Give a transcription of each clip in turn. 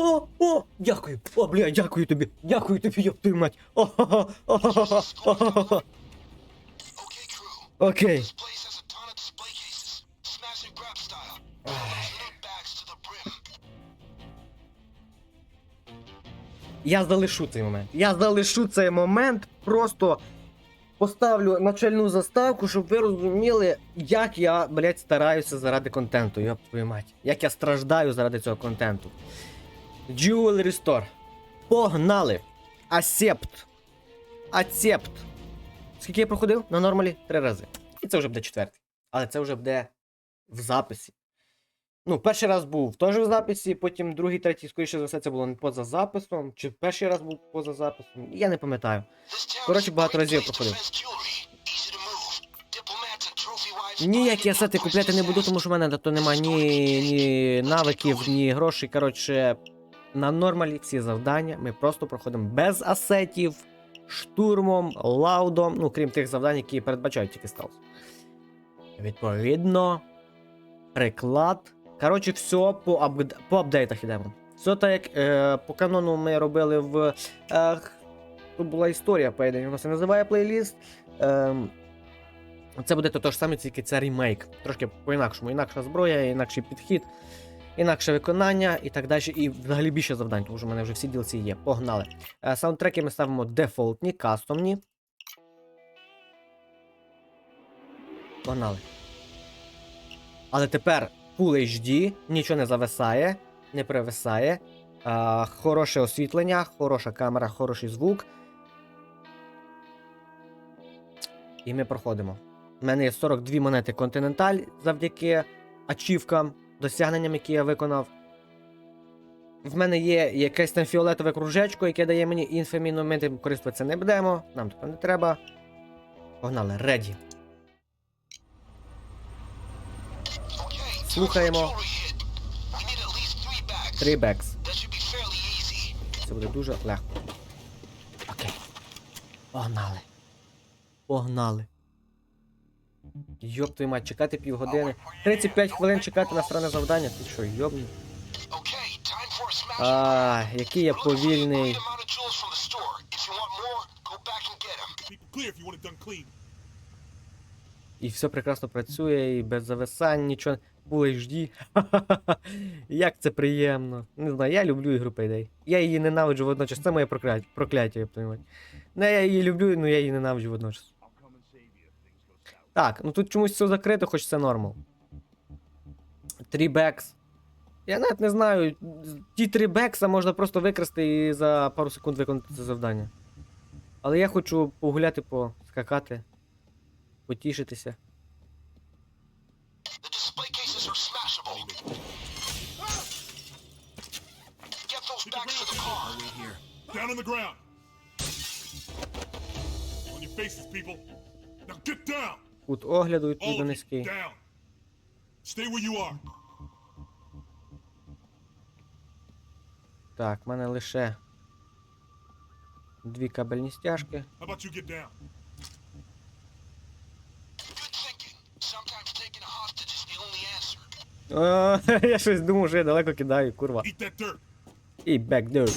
О, о, дякую. О, бля, дякую тобі. Дякую тобі, ёб твою мать. Окей. Я залишу цей момент. Я залишу цей момент, просто поставлю начальну заставку, щоб ви розуміли, як я, блядь, стараюся заради контенту, йоп твою мать. Як я страждаю заради цього контенту. Jewelry Store. Погнали! Асепт. Ацепт. Скільки я проходив на нормалі? Три рази. І це вже буде четвертий. Але це вже буде в записі. Ну, перший раз був теж в записі, потім другий, третій, скоріше за все, це було не поза записом. Чи перший раз був поза записом, я не пам'ятаю. Коротше, багато разів проходив. Ніякі асети купляти не буду, тому що в мене то немає ні, ні навиків, ні грошей. Коротше, на нормалі всі завдання ми просто проходимо без асетів, штурмом, лаудом, ну крім тих завдань, які передбачають тільки стелс. Відповідно, приклад. Коротше, все по, апд... по апдейтах йдемо. Все так, як е, по канону ми робили в. Е, тут була історія, по ідеї, воно це називає плейліст. Е, це буде то ж саме, тільки це ремейк. Трошки по-інакшому. Інакша зброя, інакший підхід, інакше виконання і так далі. І взагалі більше завдань, тому що в мене вже всі DLC є. Погнали. Е, Саундтреки ми ставимо дефолтні, кастомні. Погнали. Але тепер Full HD, нічого не зависає, не привисає. А, хороше освітлення, хороша камера, хороший звук. І ми проходимо. У мене є 42 монети Continental завдяки ачівкам, досягненням, які я виконав. В мене є якесь там фіолетове кружечко, яке дає мені інфаміну, ми тим користуватися не будемо. Нам тепер не треба. Погнали, реді. Слухаємо. Три бекс. Це буде дуже легко. Окей. Погнали. Погнали. Йоп твою мать, чекати півгодини. 35 хвилин чекати на странне завдання. Ти що, йобні? А, який я повільний. І все прекрасно працює, і без зависань, нічого. Full HD. Як це приємно. Не знаю, я люблю ігру Payday. Я її ненавиджу водночас. Це моє прокляття, прокляття, я б розумію. Не, я її люблю, але я її ненавиджу водночас. Так, ну тут чомусь все закрито, хоч це нормал. Три бекс. Я навіть не знаю. Ті три бекса можна просто викрасти і за пару секунд виконати це завдання. Але я хочу погуляти, поскакати, потішитися. Down on the ground. On your faces, people. Now get down. Кут огляду відповідно низький. Stay where you are. Так, в мене лише дві кабельні стяжки. О, я щось думав, що я далеко кидаю, курва. Eat that dirt. І бекдер.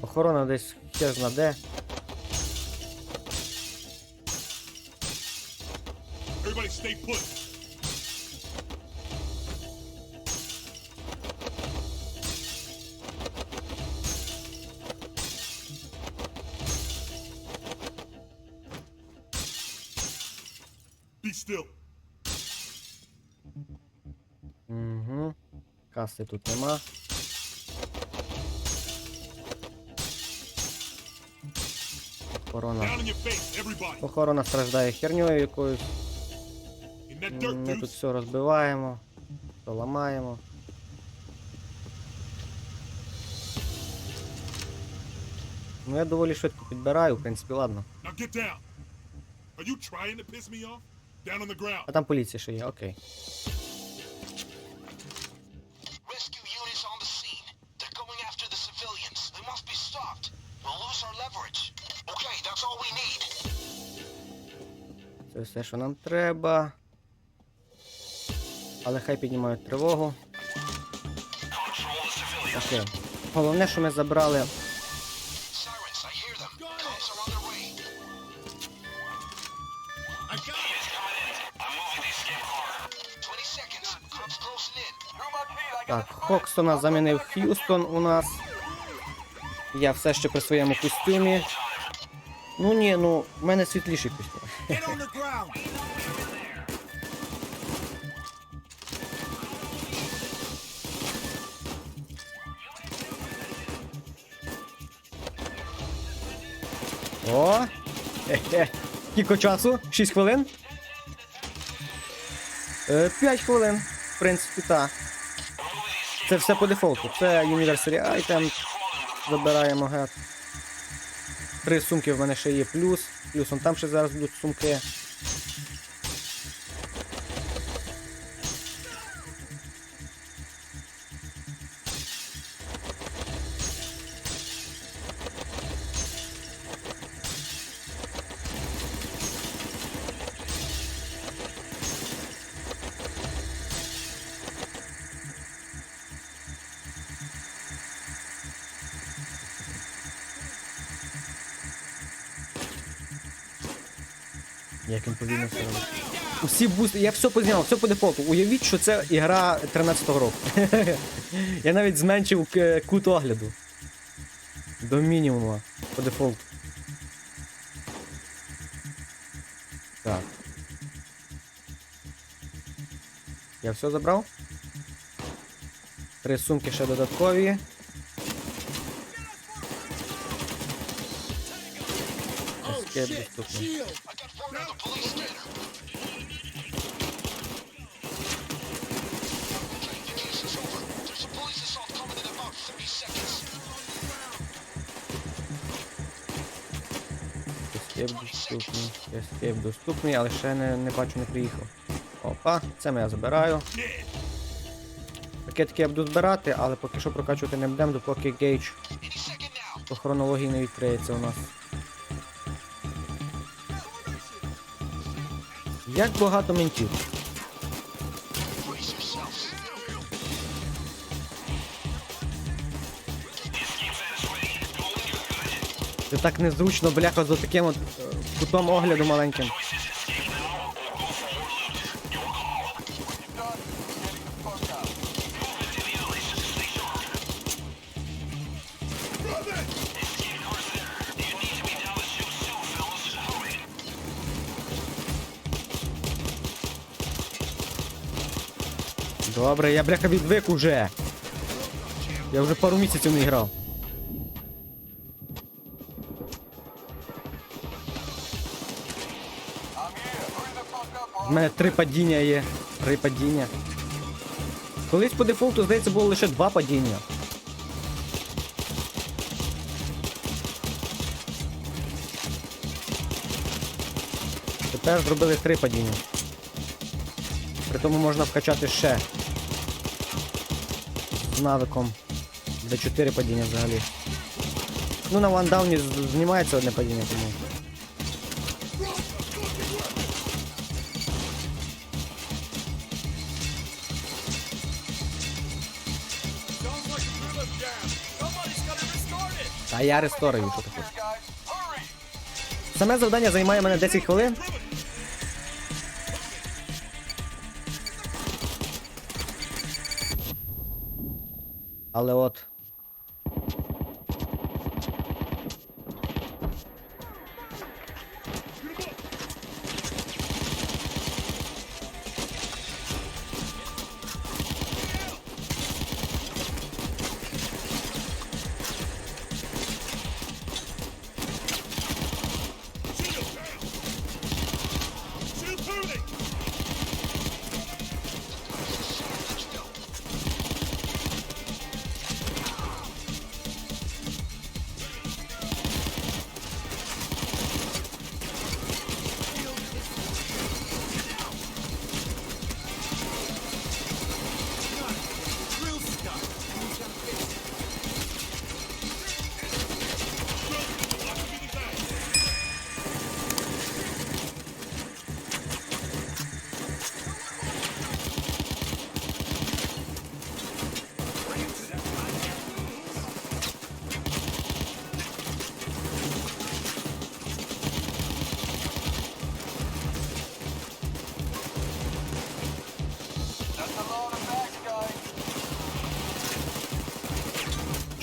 Охорона десь хер зна де. Stay put. Be still. Угу. Каси тут нема. Охорона. Охорона страждає херньою якоюсь. Ми тут все розбиваємо, все ламаємо. Ну я доволі швидко підбираю, в принципі, ладно. А там поліція ще є, окей. Це все, що нам треба. Але хай піднімають тривогу. Окей. Головне, що ми забрали. Sirens, I hear them. Cops are on their way. I got it. 20 seconds. Cops closing in. Так, Хокстона замінив Х'юстон у нас. Я все ще при своєму костюмі. Ну ні, ну, в мене світліший костюм. О! Скільки часу? 6 хвилин? 5 хвилин. В принципі, так. Це все по дефолту. Це Universary Item. Забираємо гет. Три сумки в мене ще є плюс. Плюсом там ще зараз будуть сумки. Як він повільно все робить. Усі бусти, я все позняв, все по дефолту. Уявіть, що це ігра 13-го року. я навіть зменшив кут огляду. До мінімуму по дефолту. Так. Я все забрав? Три сумки ще додаткові. Ескейп доступний. I got word on the police scanner. Okay, the case is over. There's a police assault coming in about 30 seconds. Ескейп доступний. Ескейп доступний, але ще не, не бачу, не приїхав. Опа, це я забираю. Yeah. Пакетики я буду збирати, але поки що прокачувати не будемо, допоки гейдж по хронології не відкриється у нас. Як багато ментів. Це так незручно, бляха, за таким от е, кутом огляду маленьким. Добре, я бляха відвик уже. Я вже пару місяців не грав. У мене три падіння є. Три падіння. Колись по дефолту, здається, було лише два падіння. Тепер зробили три падіння. При тому можна вкачати ще. Навиком. До 4 падіння взагалі. Ну на вандауні знімається одне падіння, тому. Та я ресторую, що хочеш. Саме завдання займає мене 10 хвилин. Але от.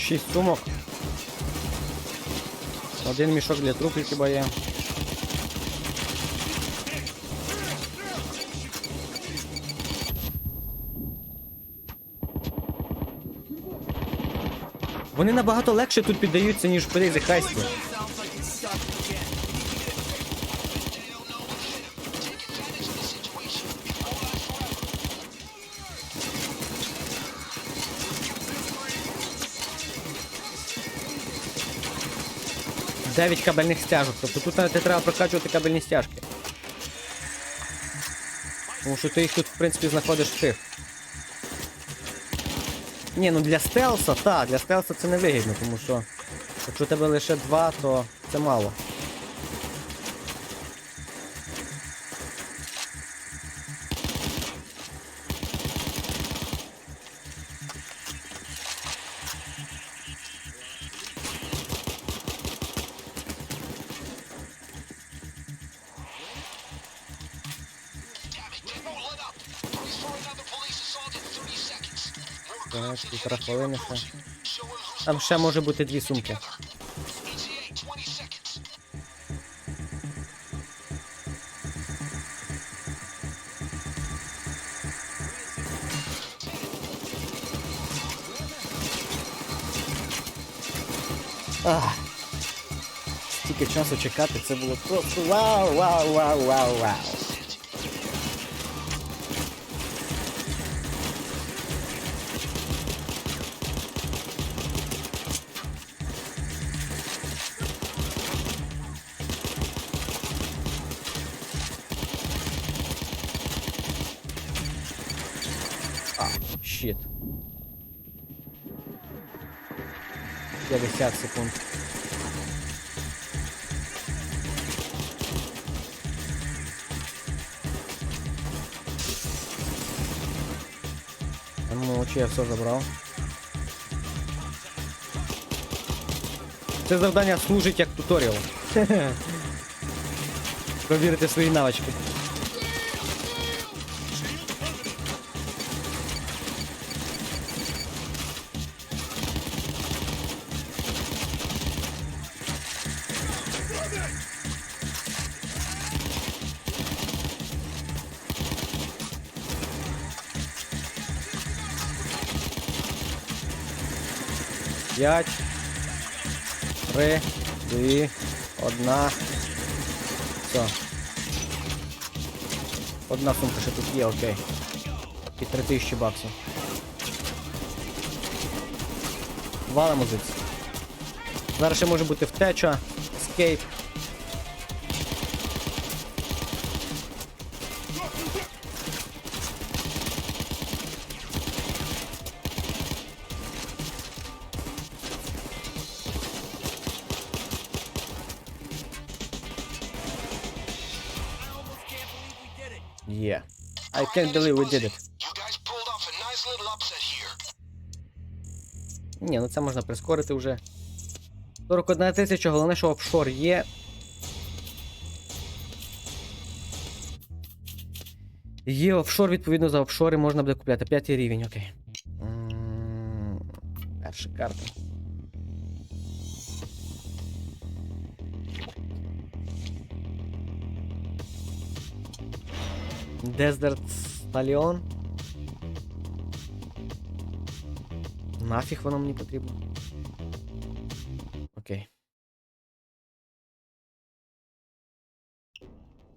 6 сумок. Один мішок для трупів хіба. Вони набагато легше тут піддаються, ніж при захайстві. 9 кабельних стяжок. Тобто тут навіть не треба прокачувати кабельні стяжки. Тому що ти їх тут, в принципі, знаходиш тих. Ні, ну для стелса, так, для стелса це не вигідно, тому що якщо у тебе лише 2, то це мало. Так, півтора хвилини ще. Там ще може бути дві сумки. ETA 20 seconds. Ах. Стільки часу чекати, це було просто вау, А, щит. 50 секунд. Ну, чи я все забрав. Це завдання служить як туторіал. Провірити свої навички. П'ять. Три, дві, одна. Все. Одна сумка ще тут є, окей. І три тисячі баксів. Валимо звідси. Зараз ще може бути втеча, ескейп. Yeah. I can't believe we did it. Ні, ну це можна прискорити вже. 41 тисяча, головне, що офшор є. Є офшор, відповідно, за офшори можна буде купляти. П'ятий рівень, окей. Перша карта. Desert Сталіон. Нафіг воно мені потрібно.